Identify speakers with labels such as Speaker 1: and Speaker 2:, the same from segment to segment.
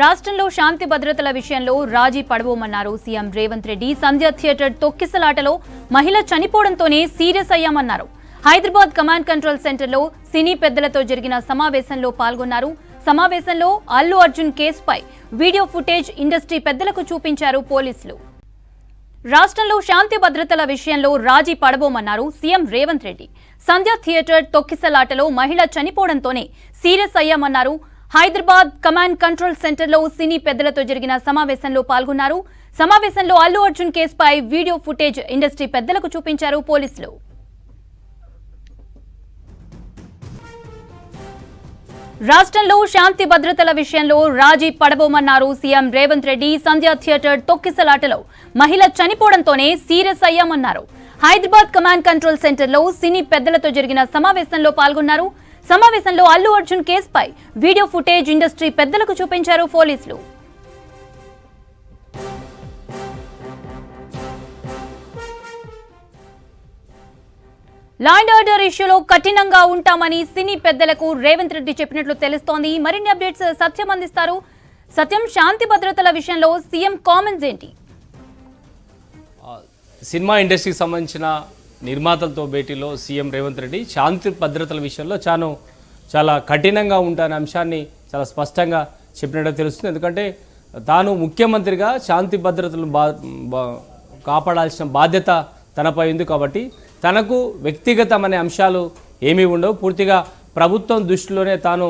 Speaker 1: రాష్ట్రంలో శాంతి భద్రతల విషయంలో రాజీ పడబోమన్నారు సీఎం రేవంత్ రెడ్డి. సంధ్య థియేటర్ తొక్కిసలాటలో మహిళ చనిపోవడంతోనే సీరియస్ అయ్యామన్నారు. హైదరాబాద్ కమాండ్ కంట్రోల్ సెంటర్లో సినీ పెద్దలతో జరిగిన సమావేశంలో పాల్గొన్నారు. సమావేశంలో అల్లు అర్జున్ కేసుపై వీడియో ఫుటేజ్ ఇండస్ట్రీ పెద్దలకు చూపించారు పోలీసులు. రాష్ట్రంలో శాంతి భద్రతల విషయంలో రాజీ పడబోమన్నారు సీఎం రేవంత్ రెడ్డి. సంధ్య థియేటర్ తొక్కిసలాటలో మహిళ చనిపోవడంతోనే సీరియస్ అయ్యామన్నారు హైదరాబాద్ కమాండ్ కంట్రోల్ సెంటర్లో సినీ పెద్దలతో జరిగిన సమావేశంలో పాల్గొన్నారు. సమావేశంలో అల్లు అర్జున్ కేసుపై వీడియో ఫుటేజ్ ఇండస్ట్రీ పెద్దలకు చూపించారు పోలీసులు. రాష్ట్రంలో శాంతి భద్రతల విషయంలో రాజీ పడబోమన్నారు సీఎం రేవంత్ రెడ్డి. సంధ్యా థియేటర్ తొక్కిసలాటలో మహిళ చనిపోవడంతోనే సీరియస్ అయ్యామన్నారు. హైదరాబాద్ కమాండ్ కంట్రోల్ సెంటర్లో సినీ పెద్దలతో జరిగిన సమావేశంలో పాల్గొన్నారు. సమావేశంలో అల్లు అర్జున్ కేసుపై వీడియో ఫుటేజ్ ఇండస్ట్రీ పెద్దలకు చూపించారు పోలీసులు. లాండ్ ఆర్డర్ ఇష్యూలో కఠినంగా ఉంటామని సినీ పెద్దలకు రేవంత్ రెడ్డి చెప్పినట్లు తెలుస్తోంది. మరిన్ని అప్డేట్స్ సత్యం అందిస్తారు. సత్యం శాంతి భద్రతల విషయంలో సీఎం కామెంట్స్ ఏంటి?
Speaker 2: సినిమా ఇండస్ట్రీకి సంబంధించిన నిర్మాతలతో భేటీలో సీఎం రేవంత్ రెడ్డి శాంతి భద్రతల విషయంలో చాను చాలా కఠినంగా ఉంటానే అంశాన్ని చాలా స్పష్టంగా చెప్పినట్టు తెలుస్తుంది. ఎందుకంటే తాను ముఖ్యమంత్రిగా శాంతి భద్రతలను బా బా- కాపాడాల్సిన బాధ్యత తనపై ఉంది కాబట్టి తనకు వ్యక్తిగతమనే అంశాలు ఏమీ ఉండవు. పూర్తిగా ప్రభుత్వం దృష్టిలోనే తాను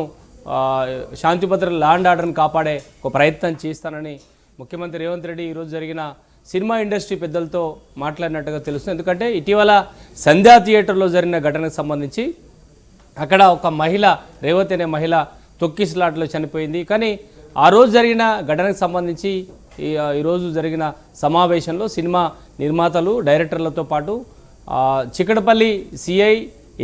Speaker 2: శాంతి భద్రతలు ల్యాండ్ ఆర్డర్ని కాపాడే ఒక ప్రయత్నం చేస్తానని ముఖ్యమంత్రి రేవంత్ రెడ్డి ఈరోజు జరిగిన సినిమా ఇండస్ట్రీ పెద్దలతో మాట్లాడినట్టుగా తెలుస్తుంది. ఎందుకంటే ఇటీవల సంధ్యా థియేటర్లో జరిగిన ఘటనకు సంబంధించి అక్కడ ఒక మహిళ రేవతి అనే మహిళ తొక్కిసలాట్లో చనిపోయింది. కానీ ఆ రోజు జరిగిన ఘటనకు సంబంధించి ఈరోజు జరిగిన సమావేశంలో సినిమా నిర్మాతలు డైరెక్టర్లతో పాటు ఆ, చికటపల్లి సిఐ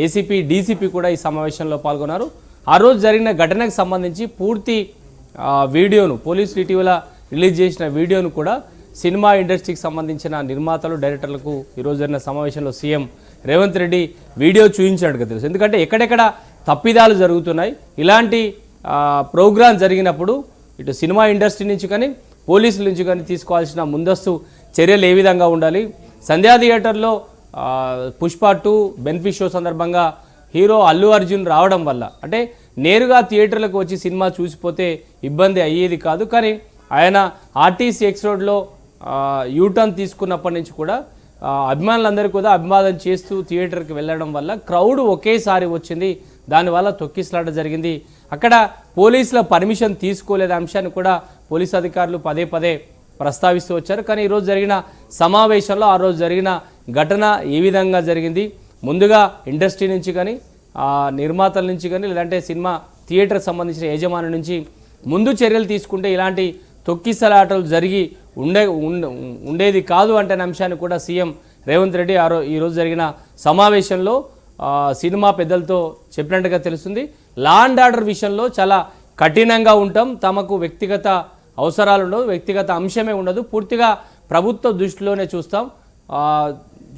Speaker 2: ఏసీపీ డీసీపీ కూడా ఈ సమావేశంలో పాల్గొన్నారు. ఆ రోజు జరిగిన ఘటనకు సంబంధించి పూర్తి వీడియోను పోలీసులు ఇటీవల రిలీజ్ చేసిన వీడియోను కూడా సినిమా ఇండస్ట్రీకి సంబంధించిన నిర్మాతలు డైరెక్టర్లకు ఈరోజు జరిగిన సమావేశంలో సీఎం రేవంత్ రెడ్డి వీడియో చూపించినట్టుగా తెలుసు. ఎందుకంటే ఎక్కడెక్కడ తప్పిదాలు జరుగుతున్నాయి ఇలాంటి ఆ, ప్రోగ్రాం జరిగినప్పుడు ఇటు సినిమా ఇండస్ట్రీ నుంచి కానీ పోలీసుల నుంచి కానీ తీసుకోవాల్సిన ముందస్తు చర్యలు ఏ విధంగా ఉండాలి? సంధ్యా థియేటర్లో పుష్ప టూ బెనిఫిట్ షో సందర్భంగా హీరో అల్లు అర్జున్ రావడం వల్ల అంటే నేరుగా థియేటర్లకు వచ్చి సినిమా చూసిపోతే ఇబ్బంది అయ్యేది కాదు. కానీ ఆయన ఆర్టీసీ ఎక్స్ రోడ్లో యూటర్న్ తీసుకున్నప్పటి నుంచి కూడా అభిమానులందరూ కూడా అభివాదం చేస్తూ థియేటర్కి వెళ్ళడం వల్ల క్రౌడ్ ఒకేసారి వచ్చింది. దానివల్ల తొక్కిసలాట జరిగింది. అక్కడ పోలీసుల పర్మిషన్ తీసుకోలేదు అంశాన్ని కూడా పోలీస్ అధికారులు పదే పదే ప్రస్తావిస్తూ వచ్చారు. కానీ ఈరోజు జరిగిన సమావేశంలో ఆ రోజు జరిగిన ఘటన ఏ విధంగా జరిగింది? ముందుగా ఇండస్ట్రీ నుంచి కానీ నిర్మాతల నుంచి కానీ లేదంటే సినిమా థియేటర్ సంబంధించిన యజమాని నుంచి ముందు చర్యలు తీసుకుంటే ఇలాంటి తొక్కిసలాటలు జరిగి ఉండే ఉండేది కాదు అంటే అంశాన్ని కూడా సీఎం రేవంత్ రెడ్డి ఆ ఈరోజు జరిగిన సమావేశంలో సినిమా పెద్దలతో చెప్పినట్టుగా తెలుస్తుంది. లా అండ్ ఆర్డర్ విషయంలో చాలా కఠినంగా ఉంటాం. తమకు వ్యక్తిగత అవసరాలు ఉండవు వ్యక్తిగత అంశమే ఉండదు. పూర్తిగా ప్రభుత్వ దృష్టిలోనే చూస్తాం.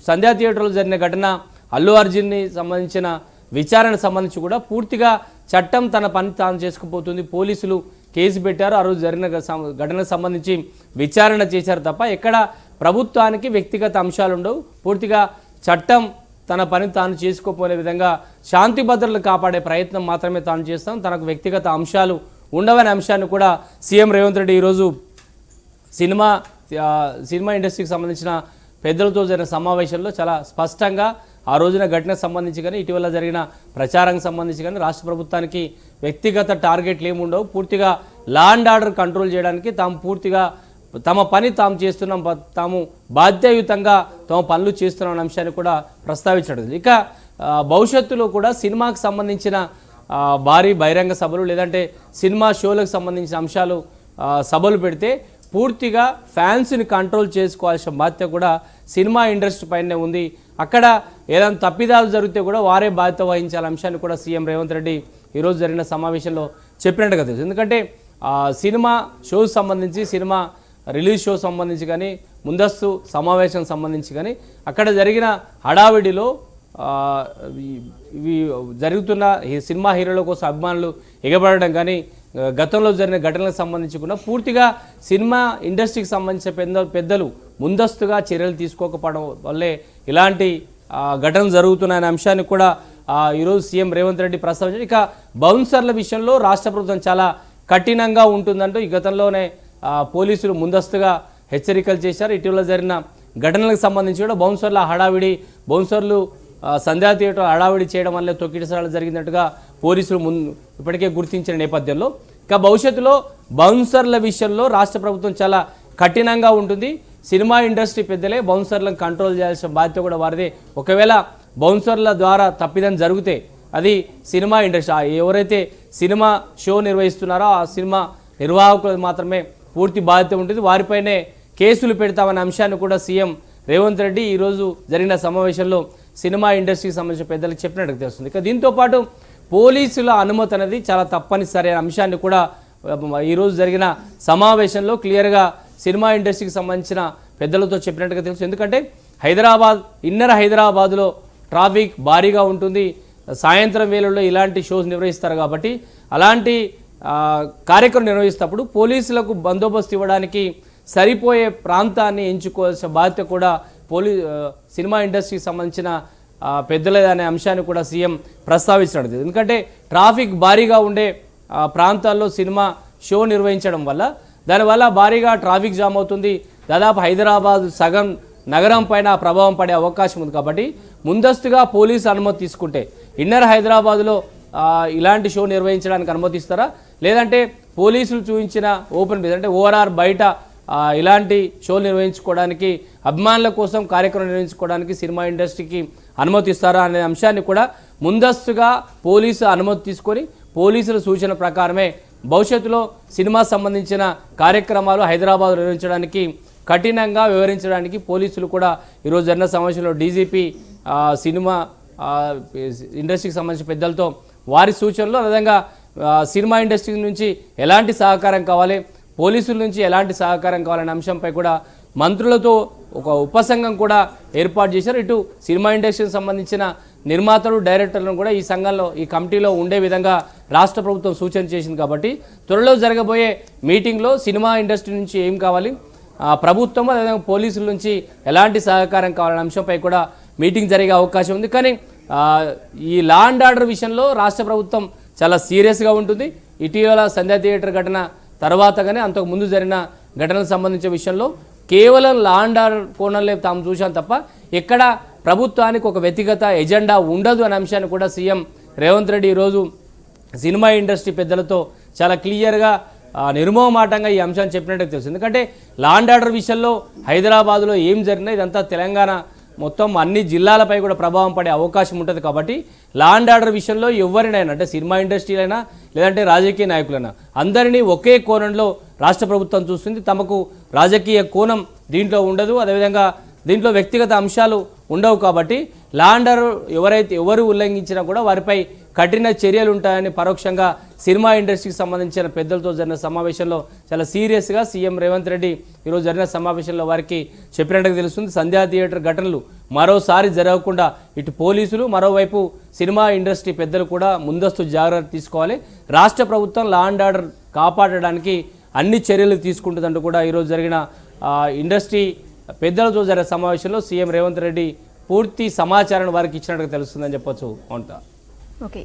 Speaker 2: సంధ్యా థియేటర్లో జరిగిన ఘటన అల్లు అర్జున్ని సంబంధించిన విచారణ సంబంధించి కూడా పూర్తిగా చట్టం తన పని తాను చేసుకుపోతుంది. పోలీసులు కేసు పెట్టారు ఆ రోజు జరిగిన ఘటనకు సంబంధించి విచారణ చేశారు తప్ప ఎక్కడ ప్రభుత్వానికి వ్యక్తిగత అంశాలు ఉండవు. పూర్తిగా చట్టం తన పని తాను చేసుకోపోయే విధంగా శాంతి భద్రతలు కాపాడే ప్రయత్నం మాత్రమే తాను చేస్తాం. తనకు వ్యక్తిగత అంశాలు ఉండవనే అంశాన్ని కూడా సీఎం రేవంత్ రెడ్డి ఈరోజు సినిమా సినిమా ఇండస్ట్రీకి సంబంధించిన పెద్దలతో జరిగిన సమావేశంలో చాలా స్పష్టంగా ఆ రోజున ఘటనకు సంబంధించి కానీ ఇటీవల జరిగిన ప్రచారానికి సంబంధించి కానీ రాష్ట్ర ప్రభుత్వానికి వ్యక్తిగత టార్గెట్లు ఏమి ఉండవు. పూర్తిగా లా అండ్ ఆర్డర్ కంట్రోల్ చేయడానికి తాము పూర్తిగా తమ పని తాము చేస్తున్నాం తాము బాధ్యయుతంగా తమ పనులు చేస్తున్నాం అనే అంశాన్ని కూడా ప్రస్తావించడం ఇక భవిష్యత్తులో కూడా సినిమాకు సంబంధించిన భారీ బహిరంగ సభలు లేదంటే సినిమా షోలకు సంబంధించిన అంశాలు సభలు పెడితే పూర్తిగా ఫ్యాన్స్ని కంట్రోల్ చేసుకోవాల్సిన బాధ్యత కూడా సినిమా ఇండస్ట్రీ పైనే ఉంది. అక్కడ ఏదైనా తప్పిదాలు జరిగితే కూడా వారే బాధ్యత వహించాల అంశాన్ని కూడా సీఎం రేవంత్ రెడ్డి ఈరోజు జరిగిన సమావేశంలో చెప్పినట్టుగా తెలుసు. ఎందుకంటే సినిమా షోస్ సంబంధించి సినిమా రిలీజ్ షో సంబంధించి కానీ ముందస్తు సమావేశం సంబంధించి కానీ అక్కడ జరిగిన హడావిడిలో ఇవి- జరుగుతున్న సినిమా హీరోల కోసం అభిమానులు ఎగబడడం కానీ గతంలో జరిగిన ఘటనలకు సంబంధించి కూడా పూర్తిగా సినిమా ఇండస్ట్రీకి సంబంధించిన పెద్ద పెద్దలు ముందస్తుగా చర్యలు తీసుకోకపోవడం వల్లే ఇలాంటి ఘటన ఘటనలు జరుగుతున్నాయనే అంశాన్ని కూడా ఈరోజు సీఎం రేవంత్ రెడ్డి ప్రస్తావించారు. ఇక బౌన్సర్ల విషయంలో రాష్ట్ర ప్రభుత్వం చాలా కఠినంగా ఉంటుందంటూ ఈ గతంలోనే పోలీసులు ముందస్తుగా హెచ్చరికలు చేశారు. ఇటీవల జరిగిన ఘటనలకు సంబంధించి కూడా బౌన్సర్ల హడావిడి బౌన్సర్లు సంధ్యా థియేటర్ హడావిడి చేయడం వల్ల తొక్కిడిసరాలు జరిగినట్టుగా పోలీసులు ముందు ఇప్పటికే గుర్తించిన నేపథ్యంలో. ఇక భవిష్యత్తులో బౌన్సర్ల విషయంలో రాష్ట్ర ప్రభుత్వం చాలా కఠినంగా ఉంటుంది. సినిమా ఇండస్ట్రీ పెద్దలే బౌన్సర్లను కంట్రోల్ చేయాల్సిన బాధ్యత కూడా వారిదే. ఒకవేళ బౌన్సర్ల ద్వారా తప్పిదం జరిగితే అది సినిమా ఇండస్ట్రీ. ఆ ఎవరైతే సినిమా షో నిర్వహిస్తున్నారో ఆ సినిమా నిర్వాహకులు మాత్రమే పూర్తి బాధ్యత ఉంటుంది. వారిపైనే కేసులు పెడతామనే అంశాన్ని కూడా సీఎం రేవంత్ రెడ్డి ఈరోజు జరిగిన సమావేశంలో సినిమా ఇండస్ట్రీకి సంబంధించిన పెద్దలకు చెప్పినట్టు తెలుస్తుంది. ఇక దీంతో పాటు పోలీసుల అనుమతి అనేది చాలా తప్పనిసరి అనే అంశాన్ని కూడా ఈరోజు జరిగిన సమావేశంలో క్లియర్గా సినిమా ఇండస్ట్రీకి సంబంధించిన పెద్దలతో చెప్పినట్టుగా తెలుసు. ఎందుకంటే హైదరాబాద్ ఇన్నర్ హైదరాబాద్లో ట్రాఫిక్ భారీగా ఉంటుంది. సాయంత్రం వేళల్లో ఇలాంటి షోస్ నిర్వహిస్తారు కాబట్టి అలాంటి కార్యక్రమం నిర్వహిస్తప్పుడు పోలీసులకు బందోబస్తు ఇవ్వడానికి సరిపోయే ప్రాంతాన్ని ఎంచుకోవాల్సిన బాధ్యత కూడా పోలీ సినిమా ఇండస్ట్రీకి సంబంధించిన పెద్దలేదనే అంశాన్ని కూడా సీఎం ప్రస్తావించినట్టు ఎందుకంటే ట్రాఫిక్ భారీగా ఉండే ప్రాంతాల్లో సినిమా షో నిర్వహించడం వల్ల దానివల్ల భారీగా ట్రాఫిక్ జామ్ అవుతుంది. దాదాపు హైదరాబాద్ సగం నగరం పైన ప్రభావం పడే అవకాశం ఉంది కాబట్టి ముందస్తుగా పోలీసు అనుమతి తీసుకుంటే ఇన్నర్ హైదరాబాద్లో ఇలాంటి షో నిర్వహించడానికి అనుమతిస్తారా? లేదంటే పోలీసులు చూపించిన ఓపెన్ ప్లేస్ అంటే ఓఆర్ఆర్ బయట ఇలాంటి షో నిర్వహించుకోవడానికి అభిమానుల కోసం కార్యక్రమం నిర్వహించుకోవడానికి సినిమా ఇండస్ట్రీకి అనుమతిస్తారా అనే అంశాన్ని కూడా ముందస్తుగా పోలీసు అనుమతి తీసుకొని పోలీసుల సూచన ప్రకారమే భవిష్యత్తులో సినిమా సంబంధించిన కార్యక్రమాలు హైదరాబాద్ నిర్వహించడానికి కఠినంగా వివరించడానికి పోలీసులు కూడా ఈరోజు జరిగిన సమావేశంలో డీజీపీ సినిమా ఇండస్ట్రీకి సంబంధించిన పెద్దలతో వారి సూచనలు అదేవిధంగా సినిమా ఇండస్ట్రీ నుంచి ఎలాంటి సహకారం కావాలి పోలీసుల నుంచి ఎలాంటి సహకారం కావాలనే అంశంపై కూడా మంత్రులతో ఒక ఉపసంఘం కూడా ఏర్పాటు చేశారు. ఇటు సినిమా ఇండస్ట్రీకి సంబంధించిన నిర్మాతలు డైరెక్టర్లను కూడా ఈ సంఘంలో ఈ కమిటీలో ఉండే విధంగా రాష్ట్ర ప్రభుత్వం సూచన చేసింది కాబట్టి త్వరలో జరగబోయే మీటింగ్లో సినిమా ఇండస్ట్రీ నుంచి ఏం కావాలి ప్రభుత్వం అదేవిధంగా పోలీసుల నుంచి ఎలాంటి సహకారం కావాలనే అంశంపై కూడా మీటింగ్ జరిగే అవకాశం ఉంది. కానీ ఈ లా అండ్ ఆర్డర్ విషయంలో రాష్ట్ర ప్రభుత్వం చాలా సీరియస్గా ఉంటుంది. ఇటీవల సంధ్యా థియేటర్ ఘటన తర్వాత కానీ అంతకు ముందు జరిగిన ఘటనకు సంబంధించిన విషయంలో కేవలం లా అండ్ ఆర్డర్ కోణంలో తాము చూశాం తప్ప ఎక్కడ ప్రభుత్వానికి ఒక వ్యక్తిగత ఎజెండా ఉండదు అనే అంశాన్ని కూడా సీఎం రేవంత్ రెడ్డి ఈరోజు సినిమా ఇండస్ట్రీ పెద్దలతో చాలా క్లియర్గా ఆ, నిర్మోహమాటంగా ఈ అంశాన్ని చెప్పినట్టు తెలుసు. ఎందుకంటే లాండ్ ఆర్డర్ విషయంలో హైదరాబాద్లో ఏం జరిగినా ఇదంతా తెలంగాణ మొత్తం అన్ని జిల్లాలపై కూడా ప్రభావం పడే అవకాశం ఉంటుంది కాబట్టి లాండ్ ఆర్డర్ విషయంలో ఎవరినైనా అంటే సినిమా ఇండస్ట్రీలైనా లేదంటే రాజకీయ నాయకులైనా అందరినీ ఒకే కోణంలో రాష్ట్ర ప్రభుత్వం చూస్తుంది. తమకు రాజకీయ కోణం దీంట్లో ఉండదు. అదేవిధంగా దీంట్లో వ్యక్తిగత అంశాలు ఉండవు కాబట్టి లాండర్ ఎవరైతే ఎవరు ఉల్లంఘించినా కూడా వారిపై కఠిన చర్యలు ఉంటాయని పరోక్షంగా సినిమా ఇండస్ట్రీకి సంబంధించిన పెద్దలతో జరిగిన సమావేశంలో చాలా సీరియస్గా సీఎం రేవంత్ రెడ్డి ఈరోజు జరిగిన సమావేశంలో వారికి చెప్పినట్టుగా తెలుస్తుంది. సంధ్యా థియేటర్ ఘటనలు మరోసారి జరగకుండా ఇటు పోలీసులు మరోవైపు సినిమా ఇండస్ట్రీ పెద్దలు కూడా ముందస్తు జాగ్రత్త తీసుకోవాలి. రాష్ట్ర ప్రభుత్వం లా అండ్ ఆర్డర్ కాపాడడానికి అన్ని చర్యలు తీసుకుంటుందంటూ కూడా ఈరోజు జరిగిన ఇండస్ట్రీ పెద్దలతో జరిగిన సమావేశంలో సీఎం రేవంత్ రెడ్డి పూర్తి సమాచారాన్ని వారికి ఇచ్చినట్టుగా తెలుస్తుందని చెప్పొచ్చు అంట
Speaker 1: ఓకే.